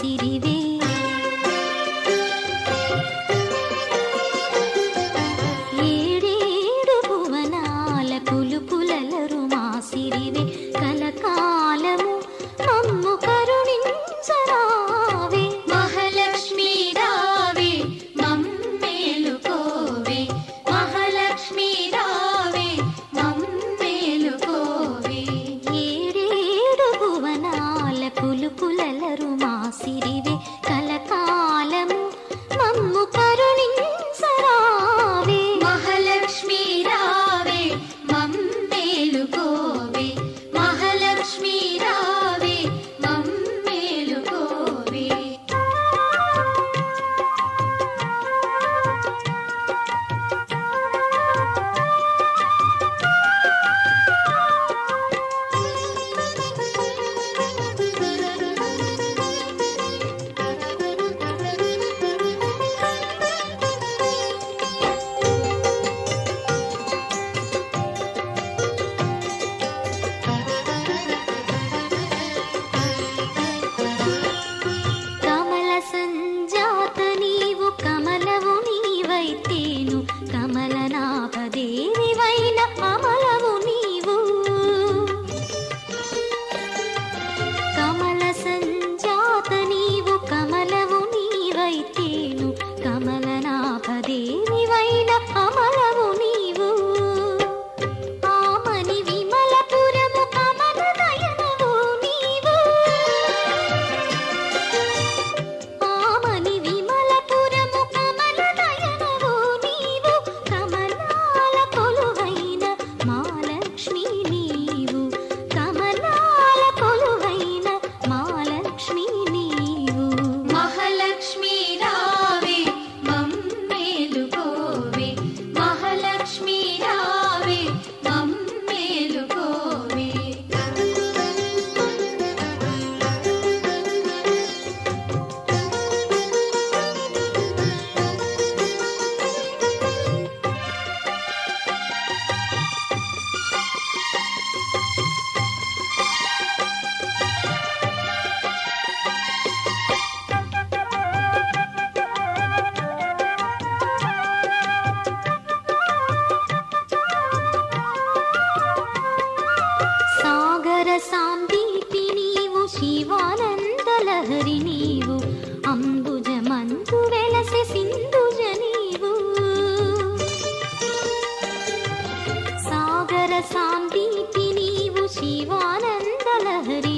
సిరివే. ఏడేడు భువనాల పులుపులలరు మా సిరివే. కలకా దీనివైన సాందీపి నీవు శివానందలహరి నీవు అంబుజ మందు వెలసి సింధుజ నీవు. సాగర సాందీపి నీవు శివానందలహరి